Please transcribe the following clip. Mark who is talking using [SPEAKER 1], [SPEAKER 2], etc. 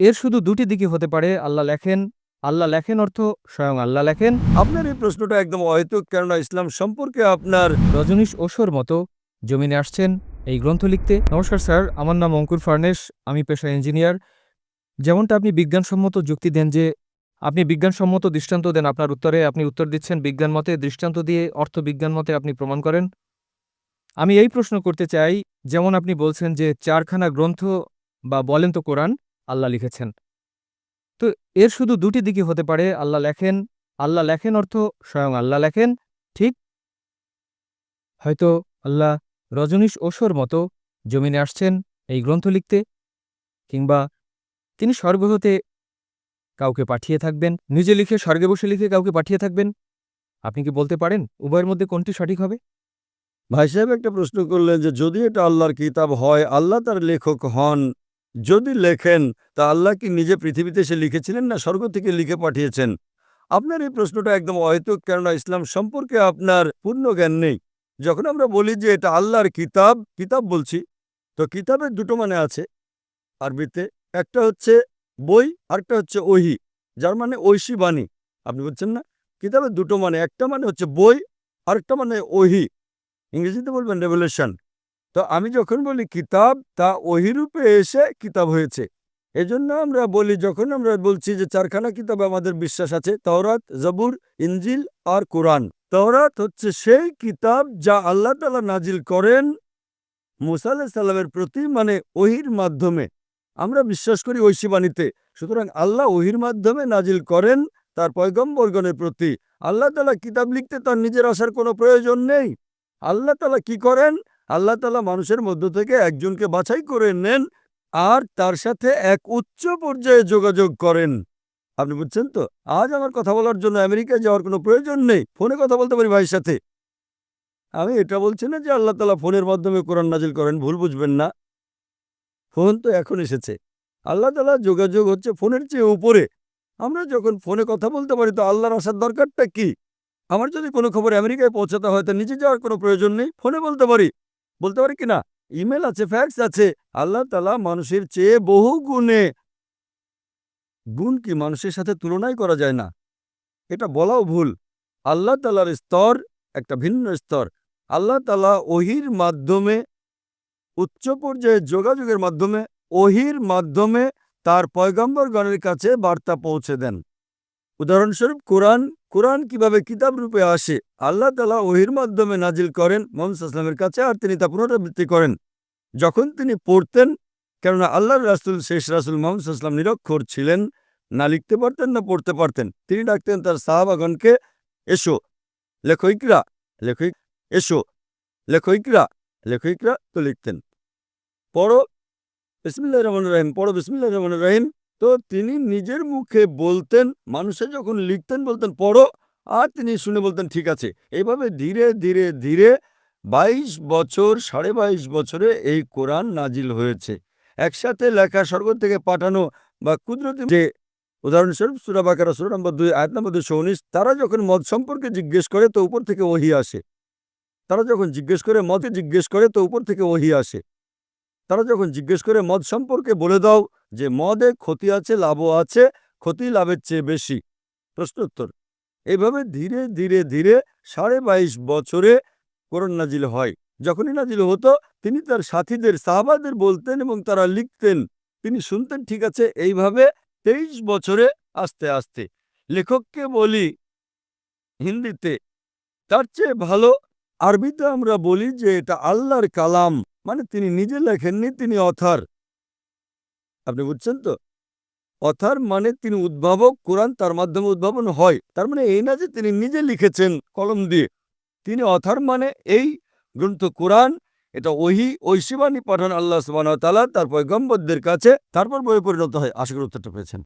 [SPEAKER 1] এর শুধু দুটি দিকই হতে পারে আল্লাহ লেখেন। আল্লাহ লেখেন অর্থ স্বয়ং আল্লাহ লেখেন।
[SPEAKER 2] আপনার এই প্রশ্নটা একদম অহেতুক কেননা ইসলাম সম্পর্কে আপনার
[SPEAKER 1] রজনীশ ওশোর মতো জমিনে আসছেন এই গ্রন্থ লিখতে। নমস্কার স্যার আমার নাম অঙ্কুর ফার্নেস আমি পেশা ইঞ্জিনিয়ার। যেমনটা আপনি বিজ্ঞানসম্মত যুক্তি দেন যে আপনি বিজ্ঞানসম্মত দৃষ্টান্ত দেন আপনার উত্তরে আপনি উত্তর দিচ্ছেন বিজ্ঞান মতে দৃষ্টান্ত দিয়ে অর্থ বিজ্ঞান মতে আপনি প্রমাণ করেন। আমি এই প্রশ্ন করতে চাই যেমন আপনি বলছেন যে চারখানা গ্রন্থ বা বলেন তো কোরআন আল্লাহ লিখেছেন। তো এর শুধু দুটি দিকই হতে পারে, আল্লাহ লেখেন আল্লাহ লেখেন অর্থ স্বয়ং আল্লাহ লেখেন, ঠিক? হয়তো আল্লাহ রজনীশ ওশোর মতো জমিনে আসছেন এই গ্রন্থ লিখতে, কিংবা তিনি স্বর্গ হতে কাউকে পাঠিয়ে থাকবেন, নিজে লিখে স্বর্গে বসে লিখে কাউকে পাঠিয়ে থাকবেন, আপনি কি বলতে পারেন উভয়ের মধ্যে কোনটি সঠিক হবে?
[SPEAKER 2] ভাই সাহেব একটা প্রশ্ন করলেন যে যদি এটা আল্লাহর কিতাব হয়, আল্লাহ তার লেখক হন যদি লেখেন, তা আল্লাহ কি নিজে পৃথিবীতে এসে লিখেছিলেন না স্বর্গ থেকে লিখে পাঠিয়েছেন? আপনার এই প্রশ্নটা একদম অহেতুক, কেননা ইসলাম সম্পর্কে আপনার পূর্ণ জ্ঞান নেই। যখন আমরা বলি যে এটা আল্লাহর কিতাব কিতাব বলছি, তো কিতাবের দুটো মানে আছে আরবিতে। একটা হচ্ছে বই, আরেকটা হচ্ছে ওহি, যার মানে ঐশী বাণী। আপনি বলছেন না? কিতাবের দুটো মানে একটা মানে হচ্ছে বই, আরেকটা মানে ওহি। ইংরেজিতে বলবেন রেভলিউশন। তো আমি যখন বলি কিতাব, তা ওহিরূপে এসে কিতাব হয়েছে। এজন্য আমরা বলি, যখন আমরা বলছি যে চারখানা কিতাব আমাদের বিশ্বাস আছে, তওরাত, জবুর ইঞ্জিল আর কোরআন। তওরাত হচ্ছে সেই কিতাব যা আল্লাহ তালা নাজিল করেন মুসা সাল্লামের প্রতি মানে ওহির মাধ্যমে। আমরা বিশ্বাস করি ঐশী বাণীতে, সুতরাং আল্লাহ ওহির মাধ্যমে নাজিল করেন তার পয়গম্বরগণের প্রতি। আল্লাহ তালা কিতাব লিখতে তার নিজের আসার কোনো প্রয়োজন নেই। আল্লাহ তালা কি করেন? আল্লাহ তালা মানুষের মধ্য থেকে একজনকে বাছাই করে নেন আর তার সাথে এক উচ্চ পর্যায়ে যোগাযোগ করেন। আপনি বুঝছেন তো? আজ আমার কথা বলার জন্য আমেরিকায় যাওয়ার কোনো প্রয়োজন নেই। ফোনে কথা বলতে পারি ভাইয়ের সাথে। আমি এটা বলছি না যে আল্লাহ তালা ফোনের মাধ্যমে কোরআন নাজিল করেন, ভুল বুঝবেন না। ফোন তো এখন এসেছে। আল্লাহ তালা যোগাযোগ হচ্ছে ফোনের চেয়ে উপরে। আমরা যখন ফোনে কথা বলতে পারি তো আল্লাহর আসার দরকারটা কি? আমার যদি কোনো খবর আমেরিকায় পৌঁছাতে হয় তো নিচে যাওয়ার কোনো প্রয়োজন নেই। ফোনে বলতে পারি। বলতে পারি কিনা ইমেল আছে ফ্যাক্স আছে, আল্লাহ তালা মানুষের চেয়ে বহু গুণে, গুণ কি মানুষের সাথে তুলনাই করা যায় না? এটা বলাও ভুল। আল্লাহ তালার স্তর একটা ভিন্ন স্তর। আল্লাহ তালা ওহির মাধ্যমে, উচ্চ পর্যায়ে যোগাযোগের মাধ্যমে, ওহির মাধ্যমে তার পয়গম্বরগণের কাছে বার্তা পৌঁছে দেন। উদাহরণস্বরূপ কোরআন কোরআন কীভাবে কিতাব রূপে আসে, আল্লাহ তালা ওহির মাধ্যমে নাজিল করেন, মোহাম্মদ আসলামের কাছে আর তিনি তা পুনরাবৃত্তি করেন। যখন তিনি পড়তেন, কেননা আল্লাহর রাসুল, শেষ রাসুল মোহাম্মদ আসলাম নিরক্ষর ছিলেন, না লিখতে পারতেন, না পড়তে পারতেন। তিনি ডাকতেন তার সাহাবাগণকে, এসো লেখইকরা লেখই এসো লেখইকরা লেখইকরা তো লিখতেন। পড়ো বিসমিল্লাহ রহমান রাহিম, পড়ো বিসমিল্লাহ রহমান রাহিম। তো তিনি নিজের মুখে বলতেন, মানুষে যখন লিখতেন বলতেন, পড়ো। আর তিনি শুনে বলতেন, ঠিক আছে। এইভাবে ধীরে ধীরে ধীরে বাইশ বছর, সাড়ে বাইশ বছরে এই কোরআন নাজিল হয়েছে। একসাথে লেখা স্বর্গ থেকে পাঠানো বা কুদরতি যে উদাহরণস্বরূপ সুরাবাকারা সুর নম্বর দুই, আয়াত নম্বর দুশো উনিশ, তারা যখন মদ সম্পর্কে জিজ্ঞেস করে, তো উপর থেকে ওহি আসে। তারা যখন জিজ্ঞেস করে মদে জিজ্ঞেস করে, তো উপর থেকে ওহি আসে। তারা যখন জিজ্ঞেস করে মদ সম্পর্কে বলে দাও যে মদে ক্ষতি আছে, লাভও আছে, ক্ষতি লাভের চেয়ে বেশি। প্রশ্নোত্তর এইভাবে ধীরে ধীরে ধীরে সাড়ে বাইশ বছরে কোরআন নাজিল হয়। যখনই নাজিল হতো, তিনি তার সাথীদের, সাহাবাদের বলতেন এবং তারা লিখতেন, তিনি শুনতেন, ঠিক আছে, এইভাবে তেইশ বছরে আস্তে আস্তে। লেখককে বলি হিন্দিতে, তার চেয়ে ভালো আরবিতে আমরা বলি যে এটা আল্লাহর কালাম। মানে তিনি নিজে লেখেননি, তিনি অথার। আপনি বুঝছেন তো? অথার মানে তিনি উদ্ভাবক, কোরআন তার মাধ্যমে উদ্ভাবন হয়। তার মানে এই না যে তিনি নিজে লিখেছেন কলম দিয়ে। তিনি অথার মানে এই গ্রন্থ কোরআন, এটা ওহি, ঐশিবাণী পাঠান আল্লাহ সুবাহ তালা তার পয়গম্বরদের কাছে, তারপর বইয়ে পরিণত হয়। আশা করি উত্তরটা পেয়েছেন।